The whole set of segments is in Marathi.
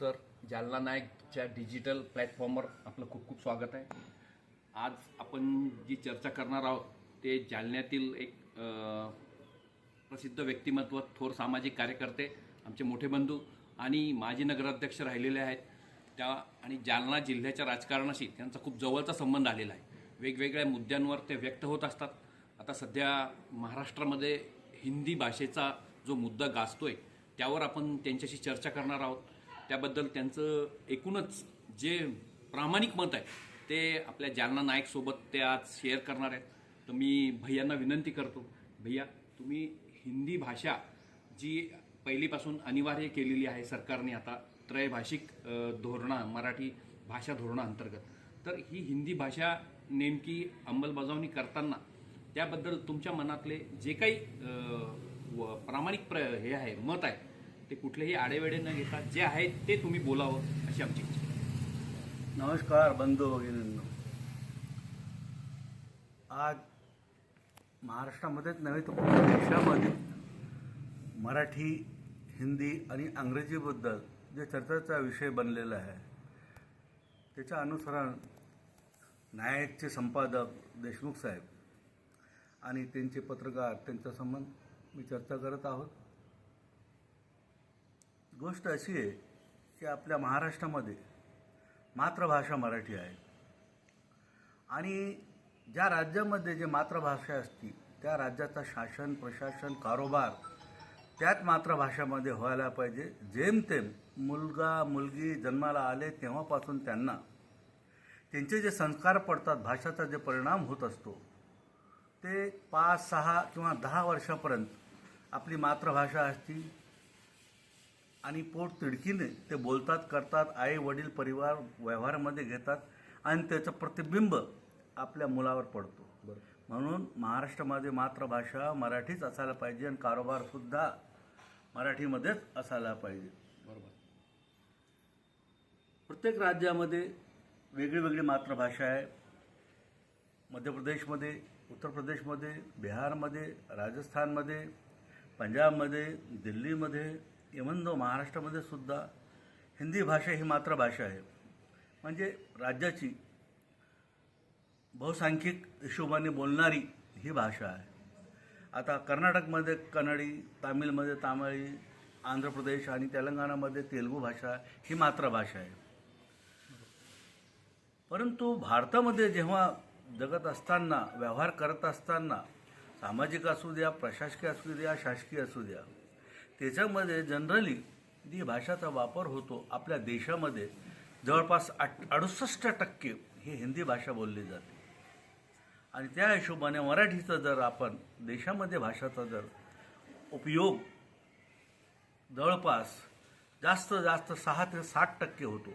सर जालना नायकच्या डिजिटल प्लॅटफॉर्मवर आपलं खूप खूप स्वागत आहे. आज आपण जी चर्चा करणार आहोत ते जालन्यातील एक प्रसिद्ध व्यक्तिमत्व थोर सामाजिक कार्यकर्ते आमचे मोठे बंधू आणि माजी नगराध्यक्ष राहिलेले आहेत. त्या आणि जालना जिल्ह्याच्या राजकारणाशी त्यांचा खूप जवळचा संबंध आलेला आहे. वेगवेगळ्या मुद्द्यांवर ते व्यक्त होत असतात. आता सध्या महाराष्ट्रामध्ये हिंदी भाषेचा जो मुद्दा गाजतोय त्यावर आपण त्यांच्याशी चर्चा करणार आहोत. त्याबद्दल त्यांचं एकूणच जे प्रामाणिक मत आहे ते आपल्या जालना नायकसोबत ते आज शेअर करणार आहेत. तर मी भैयांना विनंती करतो भैया तुम्ही हिंदी भाषा जी पहिलीपासून अनिवार्य केलेली आहे सरकारने आता त्रयभाषिक धोरणा मराठी भाषा धोरणाअंतर्गत तर ही हिंदी भाषा नेमकी अंमलबजावणी करताना त्याबद्दल तुमच्या मनातले जे काही व प्रामाणिक प्र हे आहे मत आहे ते कुठलेही आडेवेडे न घेता जे आहे ते तुम्ही बोलावं अशी आमची इच्छा. नमस्कार बंधू भगिनींनो. आज महाराष्ट्रामध्येच नव्हे तर देशामध्ये मराठी हिंदी आणि इंग्रजीबद्दल जे चर्चेचा विषय बनलेला आहे त्याच्या अनुसरण नायकचे संपादक देशमुख साहेब आणि त्यांचे पत्रकार त्यांचा संबंध मी चर्चा करत आहोत. गोष्ट अशी आहे की आपल्या महाराष्ट्रामध्ये मातृभाषा मराठी आहे. आणि ज्या राज्यामध्ये जे मातृभाषा असती त्या राज्याचा शासन प्रशासन कारोबार त्यात मातृभाषामध्ये व्हायला पाहिजे. जेमतेम मुलगा मुलगी जन्माला आले तेव्हापासून त्यांना त्यांचे जे संस्कार पडतात भाषाचा जे परिणाम होत असतो ते पाच सहा किंवा दहा वर्षापर्यंत आपली मातृभाषा असती. आणि पोट तिडकीने ते बोलतात करतात आई वडील परिवार व्यवहारामध्ये घेतात आणि त्याचं प्रतिबिंब आपल्या मुलावर पडतो. म्हणून महाराष्ट्रामध्ये मातृभाषा मराठीच असायला पाहिजे आणि कारोबारसुद्धा मराठीमध्येच असायला पाहिजे. बरोबर. प्रत्येक राज्यामध्ये वेगळी वेगळी मातृभाषा आहे. मध्य प्रदेशमध्ये उत्तर प्रदेशमध्ये बिहारमध्ये राजस्थानमध्ये पंजाबमध्ये दिल्लीमध्ये इवन दो महाराष्ट्रामध्ये सुद्धा हिंदी भाषा ही मातृभाषा आहे. म्हणजे राज्याची बहुसंख्यिक हिशोबाने बोलणारी ही भाषा आहे. आता कर्नाटकमध्ये कन्नडी तामिळमध्ये तामिळी आंध्र प्रदेश आणि तेलंगणामध्ये तेलुगू भाषा ही मातृभाषा आहे. परंतु भारतामध्ये जेव्हा जगत असताना व्यवहार करत असताना सामाजिक असू द्या प्रशासकीय असू द्या शासकीय असू द्या त्याच्यामध्ये जनरली जी भाषाचा वापर होतो आपल्या देशामध्ये. जवळपास आठ अडुसष्ट टक्के ही हिंदी भाषा बोलली जाते. आणि त्या हिशोबाने मराठीचा जर आपण देशामध्ये भाषाचा जर उपयोग जवळपास जास्त जास्त सहा ते साठ टक्के होतो.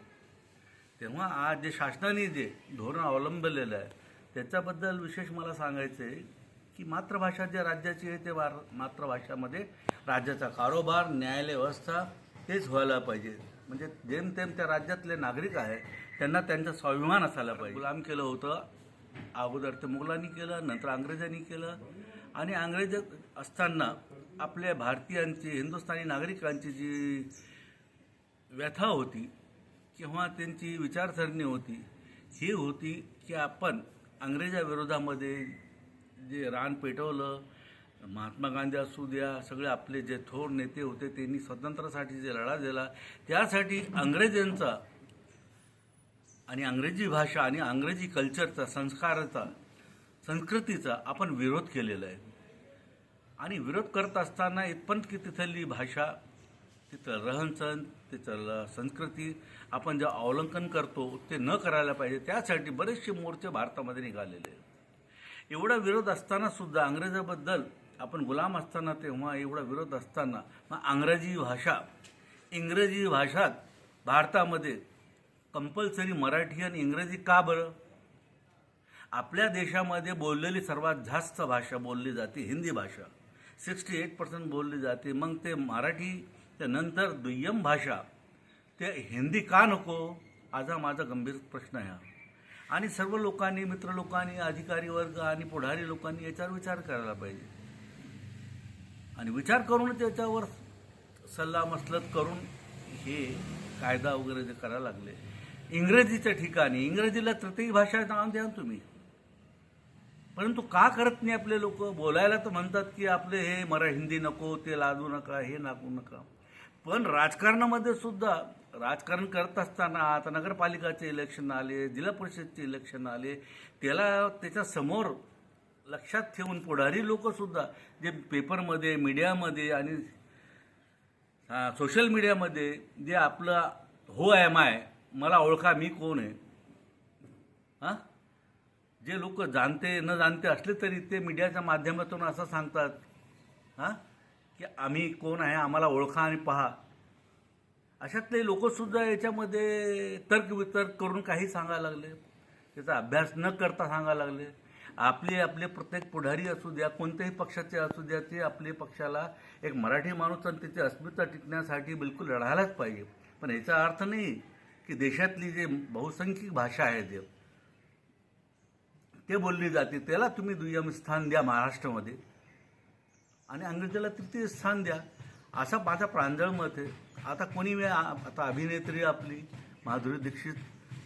तेव्हा आज जे शासनाने जे धोरण अवलंबलेलं आहे त्याच्याबद्दल विशेष मला सांगायचं आहे की मातृभाषा जे राज्याची आहे ते वार मातृभाषामध्ये राज्याचा कारोबार न्यायालय व्यवस्था तेच व्हायला पाहिजे. म्हणजे जेमतेम त्या राज्यातले नागरिक आहे त्यांना त्यांचा स्वाभिमान असायला पाहिजे. गुलाम केलं होतं अगोदर ते मुघलांनी केलं नंतर अंग्रेजांनी केलं. आणि अंग्रेज असताना आपल्या भारतीयांची हिंदुस्थानी नागरिकांची जी व्यथा होती किंवा त्यांची विचारसरणी होती ही होती की आपण अंग्रेजाविरोधामध्ये जे रान पेटवलं महात्मा गांधी असू द्या सगळे आपले जे थोर नेते होते त्यांनी स्वातंत्र्यासाठी जे लढा दिला त्यासाठी अंग्रेजांचा आणि अंग्रेजी भाषा आणि अंग्रेजी कल्चरचा संस्काराचा संस्कृतीचा आपण विरोध केलेला आहे. आणि विरोध करत असताना इथपर्यंत की तिथली भाषा तिथलं रहनसहन तिथलं संस्कृती आपण जे अवलंबन करतो ते न करायला पाहिजे. त्यासाठी बरेचसे मोर्चे भारतामध्ये निघालेले आहेत. एवढा विरोध असताना सुद्धा अंग्रेजाबद्दल आपण गुलाम असताना तेव्हा एवढा विरोध असताना मग अंग्रेजी भाषा इंग्रजी भाषात भारतामध्ये कंपल्सरी मराठी आणि इंग्रजी का बरं? आपल्या देशामध्ये बोललेली सर्वात जास्त भाषा बोलली जाते हिंदी भाषा. सिक्स्टी एट पर्सेंट बोलली जाते. मग ते मराठी त्यानंतर दुय्यम भाषा. ते हिंदी का नको? आज हा माझा गंभीर प्रश्न आहे हा. आणि सर्व लोकांनी मित्र लोकांनी अधिकारी वर्ग आणि पुढारी लोकांनी याच्यावर विचार करायला पाहिजे. आणि विचार करून त्याच्यावर सल्ला मसलत करून हे कायदा वगैरे जे करायला लागले. इंग्रजीच्या ठिकाणी इंग्रजीला तृतीय भाषा नाव द्या ना तुम्ही. परंतु का करत नाही आपले लोक? बोलायला तर म्हणतात की आपले हे मरा हिंदी नको ते लादू नका हे नाकू नका. पण राजकारणामध्ये सुद्धा राजकारण करत असताना आता नगरपालिकाचे इलेक्शन आले जिल्हा परिषदचे इलेक्शन आले त्याला त्याच्यासमोर लक्षात ठेवून पुढारी लोकंसुद्धा जे पेपरमध्ये मीडियामध्ये आणि सोशल मीडियामध्ये जे आपलं हो एम आय मला ओळखा मी कोण आहे. हां? जे लोक जाणते न जाणते असले तरी ते मीडियाच्या माध्यमातून असं सांगतात हां? की आम्ही कोण आहे आम्हाला ओळखा आणि पहा. अशातले लोकसुद्धा याच्यामध्ये तर्कवितर्क करून काही सांगायला लागले. त्याचा अभ्यास न करता सांगायला लागले. आपले आपले प्रत्येक पुढारी असू द्या कोणत्याही पक्षाचे असू द्या ते आपले पक्षाला एक मराठी माणूस आणि त्याची अस्मिता टिकण्यासाठी बिलकुल लढायलाच पाहिजे. पण याचा अर्थ नाही की देशातली जे बहुसंख्यक भाषा आहे जे ते बोलली जाते त्याला तुम्ही दुय्यम स्थान द्या महाराष्ट्रामध्ये. आणि अंग्रेजीला तृतीय स्थान द्या. असा माझा प्रांजळ मत आहे. आता कोणी वेळ आता अभिनेत्री आपली माधुरी दीक्षित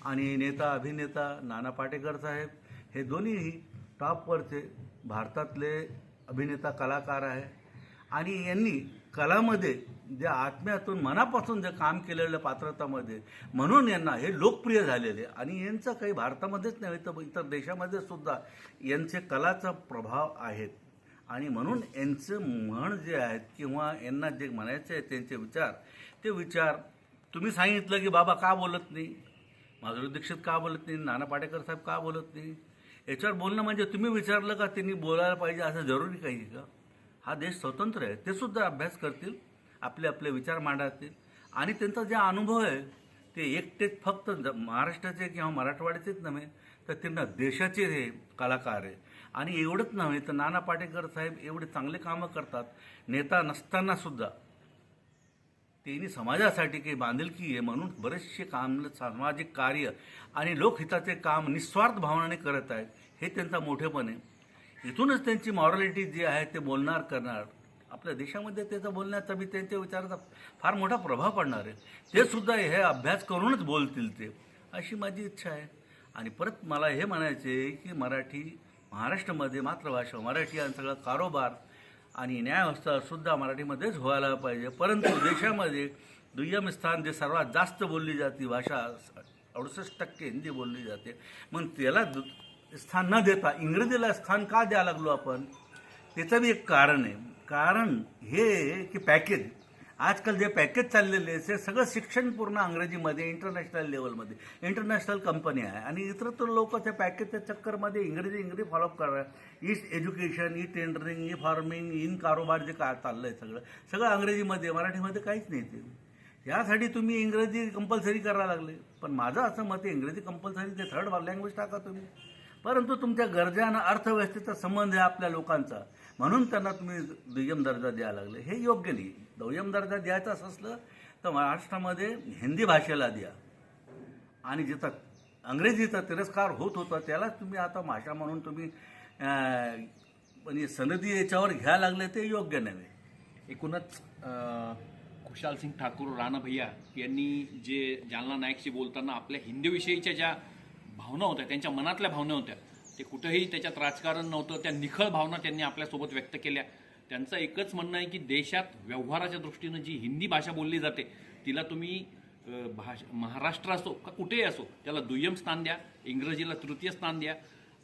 आणि नेता अभिनेता नाना पाटेकर साहेब हे दोन्हीही टॉपवरचे भारतातले अभिनेता कलाकार आहे. आणि यांनी कलामध्ये जे आत्म्यातून मनापासून जे काम केलेलं पात्रतामध्ये म्हणून यांना हे लोकप्रिय झालेले. आणि यांचं काही भारतामध्येच नव्हे तर इतर देशामध्ये सुद्धा यांचे कलाचा प्रभाव आहेत आणि म्हणून यांचं म्हण जे आहेत किंवा यांना जे म्हणायचे आहेत त्यांचे विचार ते विचार तुम्ही सांगितलं की बाबा का बोलत नाही? माधुरी दीक्षित का बोलत नाही? नाना पाटेकर साहेब का बोलत नाही? याच्यावर बोलणं म्हणजे तुम्ही विचारलं का त्यांनी बोलायला पाहिजे असं जरुरी काही का? हा देश स्वतंत्र आहे. ते सुद्धा अभ्यास करतील आपले आपले विचार मांडतील. आणि त्यांचा जे अनुभव आहे ते एकटेच फक्त महाराष्ट्राचे किंवा मराठवाड्याचेच नव्हे तर त्यांना देशाचे हे कलाकार आहे. आणि एवढंच नव्हे तर नाना पाटेकर साहेब एवढे चांगले कामं करतात नेता नसताना सुद्धा त्यांनी समाजासाठी काही बांधिलकी आहे म्हणून बरेचसे काम सामाजिक कार्य आणि लोकहिताचे काम निस्वार्थ भावनाने करत आहेत हे त्यांचा मोठेपण आहे. इथूनच त्यांची मॉरॅलिटी जी आहे ते बोलणार करणार. आपल्या देशामध्ये त्याचा बोलण्याचा बी त्यांच्या विचाराचा फार मोठा प्रभाव पडणार आहे. ते सुद्धा हे अभ्यास करूनच बोलतील ते अशी माझी इच्छा आहे. आणि परत मला हे म्हणायचे की मराठी महाराष्ट्रामध्ये मातृभाषा मराठी आणि सगळा कारोबार आणि न्यायव्यवस्थासुद्धा मराठीमध्येच व्हायला पाहिजे. परंतु देशामध्ये दुय्यम स्थान जे सर्वात जास्त बोलली जाते भाषा अडुसष्ट टक्के हिंदी बोलली जाते. मग त्याला दु- स्थान न देता इंग्रजीला स्थान का द्यायला लागलो आपण? त्याचं बी एक कारण आहे. कारण हे की पॅकेज आजकाल जे पॅकेज चाललेले आहे ते सगळं शिक्षण पूर्ण इंग्रजीमध्ये इंटरनॅशनल लेवलमध्ये इंटरनॅशनल कंपनी आहे. आणि इतरत्र लोक त्या पॅकेजच्या चक्करमध्ये इंग्रजी इंग्रजी फॉलोअप करा east education e tendering e farming in कारोबार जे काय चाललं आहे सगळं सगळं इंग्रजीमध्ये मराठीमध्ये काहीच नाही ते. यासाठी तुम्ही इंग्रजी कंपल्सरी करायला लागले. पण माझं असं मत आहे इंग्रजी कंपल्सरी ते थर्ड लँग्वेज टाका तुम्ही. परंतु तुमच्या गरजानं अर्थव्यवस्थेचा संबंध आहे आपल्या लोकांचा. म्हणून त्यांना तुम्ही दुय्यम दर्जा द्यायला लागले. हे योग्य नाही. दुय्यम दर्जा द्यायचाच असलं तर महाराष्ट्रामध्ये हिंदी भाषेला द्या. आणि जिथं अंग्रेजीचा तिरस्कार होत होता त्यालाच तुम्ही आता भाषा म्हणून तुम्ही म्हणजे सनदी याच्यावर घ्यायला लागले ते योग्य नव्हे. एकूणच खुशाल सिंग ठाकूर राणा भैया यांनी जे जालना नाईकशी बोलताना आपल्या हिंदीविषयीच्या ज्या भावना होत्या त्यांच्या मनातल्या भावना होत्या. ते कुठंही त्याच्यात राजकारण नव्हतं त्या निखळ भावना त्यांनी आपल्यासोबत व्यक्त केल्या. त्यांचं एकच म्हणणं आहे की देशात व्यवहाराच्या दृष्टीनं जी हिंदी भाषा बोलली जाते तिला तुम्ही भाषा भाष महाराष्ट्र असो का कुठेही असो त्याला दुय्यम स्थान द्या इंग्रजीला तृतीय स्थान द्या.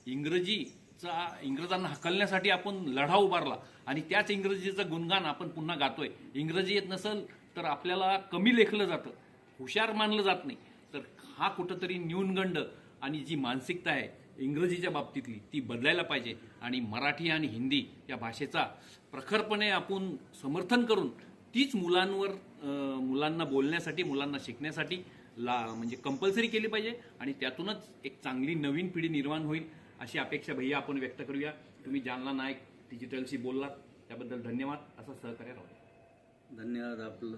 इंग्रजीचा इंग्रजांना हकलण्यासाठी आपण लढा उभारला आणि त्याच इंग्रजीचं गुणगान आपण पुन्हा गातोय. इंग्रजी येत नसेल तर आपल्याला कमी लेखलं जातं हुशार मानलं जात नाही. तर हा कुठंतरी न्यूनगंड आणि जी मानसिकता आहे इंग्रजीच्या बाबतीतली ती बदलायला पाहिजे. आणि मराठी आणि हिंदी या भाषेचा प्रखरपणे आपण समर्थन करून तीच मुलांवर मुलांना बोलण्यासाठी मुलांना शिकण्यासाठी ला म्हणजे कंपल्सरी केली पाहिजे. आणि त्यातूनच एक चांगली नवीन पिढी निर्माण होईल अशी अपेक्षा भैया आपण व्यक्त करूया. तुम्ही जालना नायक डिजिटलशी बोललात. त्याबद्दल धन्यवाद. असं सहकार्य राहू धन्यवाद आपलं.